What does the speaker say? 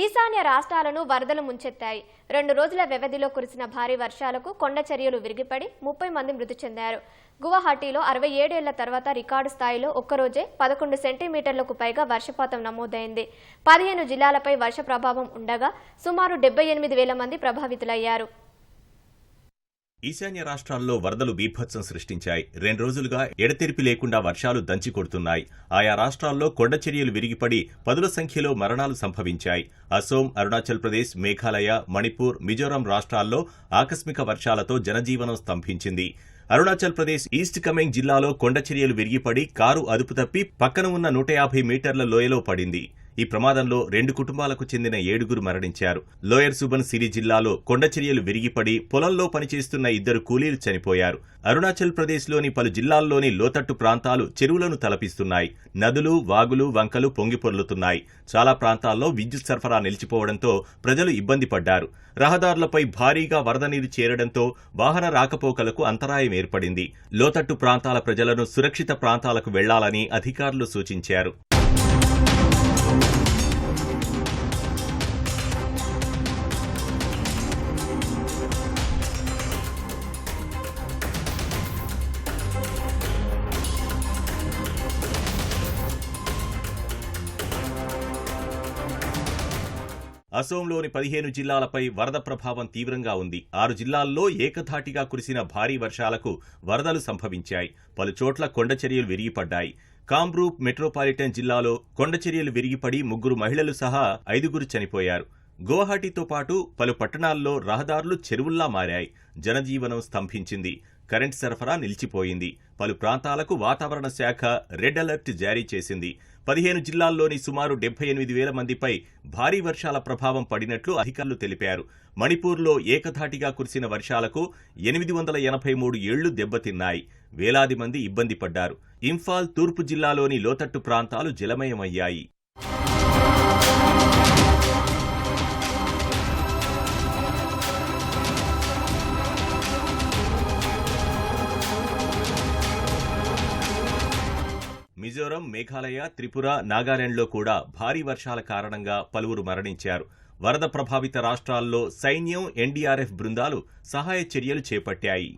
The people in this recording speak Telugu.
ఈశాన్య రాష్ట్రాలను వరదలు ముంచెత్తాయి. రెండు రోజుల వ్యవధిలో కురిసిన భారీ వర్షాలకు కొండ చర్యలు విరిగిపడి ముప్పై మంది మృతి చెందారు. గువాహటీలో అరవై ఏడేళ్ళ తర్వాత రికార్డు స్థాయిలో ఒక్కరోజే పదకొండు సెంటీమీటర్లకు పైగా వర్షపాతం నమోదైంది. పదిహేను జిల్లాలపై వర్ష ప్రభావం ఉండగా సుమారు డెబ్బై ఎనిమిది వేల మంది ప్రభావితులయ్యారు. ఈశాన్య రాష్ట్రాల్లో వరదలు బీభత్సం సృష్టించాయి. రెండు రోజులుగా ఎడతెరిపి లేకుండా వర్షాలు దంచి కొడుతున్నాయి. ఆయా రాష్ట్రాల్లో కొండ చర్యలు విరిగిపడి పదుల సంఖ్యలో మరణాలు సంభవించాయి. అసోం అరుణాచల్ ప్రదేశ్ మేఘాలయ మణిపూర్ మిజోరాం రాష్ట్రాల్లో ఆకస్మిక వర్షాలతో జనజీవనం స్తంభించింది. అరుణాచల్ ప్రదేశ్ ఈస్ట్ కమెంగ్ జిల్లాలో కొండ చర్యలు విరిగిపడి కారు అదుపు తప్పి పక్కన ఉన్న నూట యాభై మీటర్ల లోయలో పడింది. ఈ ప్రమాదంలో రెండు కుటుంబాలకు చెందిన ఏడుగురు మరణించారు. లోయర్ సుబన్ సిరి జిల్లాలో కొండచర్యలు విరిగిపడి పొలంలో పనిచేస్తున్న ఇద్దరు కూలీలు చనిపోయారు. అరుణాచల్ ప్రదేశ్లోని పలు జిల్లాల్లోని లోతట్టు ప్రాంతాలు చెరువులను తలపిస్తున్నాయి. నదులు వాగులు వంకలు పొంగిపొర్లుతున్నాయి చాలా ప్రాంతాల్లో విద్యుత్ సరఫరా నిలిచిపోవడంతో ప్రజలు ఇబ్బంది పడ్డారు. రహదారులపై భారీగా వరద నీరు చేరడంతో వాహన రాకపోకలకు అంతరాయం ఏర్పడింది. లోతట్టు ప్రాంతాల ప్రజలను సురక్షిత ప్రాంతాలకు వెళ్ళాలని అధికారులు సూచించారు. అసోంలోని పదిహేను జిల్లాలపై వరద ప్రభావం తీవ్రంగా ఉంది. ఆరు జిల్లాల్లో ఏకధాటిగా కురిసిన భారీ వర్షాలకు వరదలు సంభవించాయి. పలుచోట్ల కొండచర్యలు విరిగిపడ్డాయి. కామ్రూప్ మెట్రోపాలిటన్ జిల్లాలో కొండచర్యలు విరిగిపడి ముగ్గురు మహిళలు సహా ఐదుగురు చనిపోయారు. గువాహటితో పాటు పలు పట్టణాల్లో రహదారులు చెరువుల్లా మారాయి. జనజీవనం స్తంభించింది. కరెంట్ సరఫరా నిలిచిపోయింది. పలు ప్రాంతాలకు వాతావరణ శాఖ రెడ్ అలర్ట్ జారీ చేసింది. పదిహేను జిల్లాల్లోని సుమారు డెబ్బై ఎనిమిది వేల మందిపై భారీ వర్షాల ప్రభావం పడినట్లు అధికారులు తెలిపారు. మణిపూర్లో ఏకధాటిగా కురిసిన వర్షాలకు ఎనిమిది వందల ఎనభై మూడు ఏళ్ళు దెబ్బతిన్నాయి. వేలాది మంది ఇబ్బంది పడ్డారు. ఇంఫాల్ తూర్పు జిల్లాలోని లోతట్టు ప్రాంతాలు జలమయమయ్యాయి. మిజోరం మేఘాలయ త్రిపుర నాగాలాండ్లో కూడా భారీ వర్షాల కారణంగా పలువురు మరణించారు. వరద ప్రభావిత రాష్ట్రాల్లో సైన్యం ఎన్డీఆర్ఎఫ్ బృందాలు సహాయ చర్యలు చేపట్టాయి.